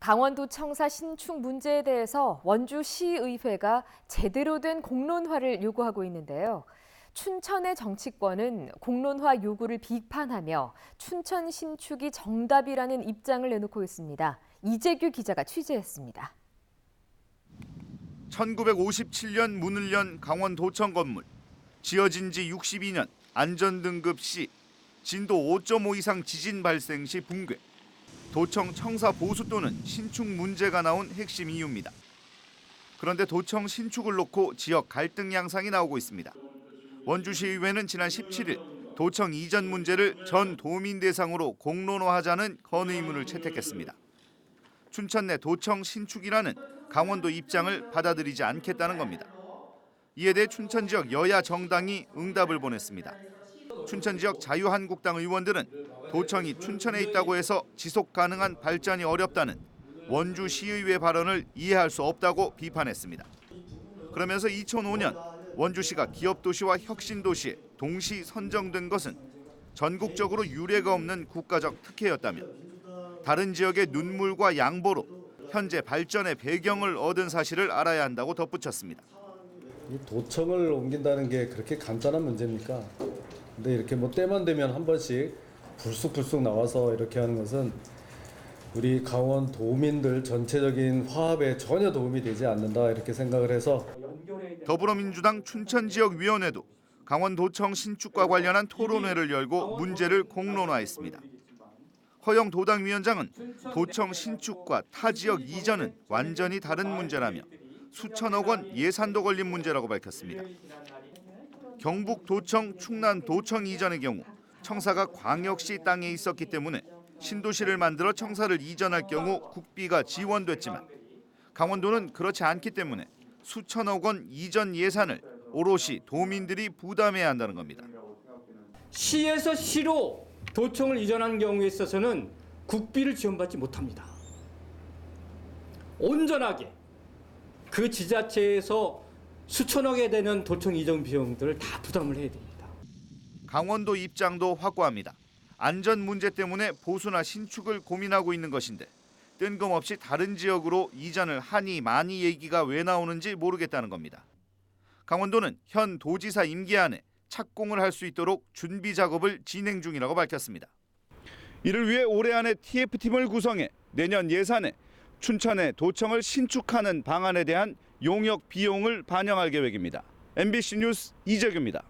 강원도 청사 신축 문제에 대해서 원주시의회가 제대로 된 공론화를 요구하고 있는데요. 춘천의 정치권은 공론화 요구를 비판하며 춘천 신축이 정답이라는 입장을 내놓고 있습니다. 이재규 기자가 취재했습니다. 1957년 문을 연 강원도청 건물. 지어진 지 62년 안전등급 C. 진도 5.5 이상 지진 발생 시 붕괴. 도청 청사 보수 또는 신축 문제가 나온 핵심 이유입니다. 그런데 도청 신축을 놓고 지역 갈등 양상이 나오고 있습니다. 원주시의회는 지난 17일 도청 이전 문제를 전 도민 대상으로 공론화하자는 건의문을 채택했습니다. 춘천 내 도청 신축이라는 강원도 입장을 받아들이지 않겠다는 겁니다. 이에 대해 춘천 지역 여야 정당이 응답을 보냈습니다. 춘천 지역 자유한국당 의원들은 도청이 춘천에 있다고 해서 지속 가능한 발전이 어렵다는 원주 시의회 발언을 이해할 수 없다고 비판했습니다. 그러면서 2005년 원주시가 기업도시와 혁신도시에 동시 선정된 것은 전국적으로 유례가 없는 국가적 특혜였다며 다른 지역의 눈물과 양보로 현재 발전의 배경을 얻은 사실을 알아야 한다고 덧붙였습니다. 이 도청을 옮긴다는 게 그렇게 간단한 문제입니까? 근데 이렇게 뭐 때만 되면 한 번씩 불쑥불쑥 나와서 이렇게 하는 것은 우리 강원 도민들 전체적인 화합에 전혀 도움이 되지 않는다 이렇게 생각을 해서 더불어민주당 춘천 지역 위원회도 강원도청 신축과 관련한 토론회를 열고 문제를 공론화했습니다. 허영 도당 위원장은 도청 신축과 타 지역 이전은 완전히 다른 문제라며 수천억 원 예산도 걸린 문제라고 밝혔습니다. 경북 도청, 충남 도청 이전의 경우 청사가 광역시 땅에 있었기 때문에 신도시를 만들어 청사를 이전할 경우 국비가 지원됐지만 강원도는 그렇지 않기 때문에 수천억 원 이전 예산을 오롯이 도민들이 부담해야 한다는 겁니다. 시에서 시로 도청을 이전한 경우에 있어서는 국비를 지원받지 못합니다. 온전하게 그 지자체에서 수천억에 되는 도청 이전 비용들을 다 부담을 해야 됩니다. 강원도 입장도 확고합니다. 안전 문제 때문에 보수나 신축을 고민하고 있는 것인데 뜬금없이 다른 지역으로 이전을 하니 많이 얘기가 왜 나오는지 모르겠다는 겁니다. 강원도는 현 도지사 임기 안에 착공을 할 수 있도록 준비 작업을 진행 중이라고 밝혔습니다. 이를 위해 올해 안에 TF팀을 구성해 내년 예산에 춘천의 도청을 신축하는 방안에 대한 용역 비용을 반영할 계획입니다. MBC 뉴스 이재규입니다.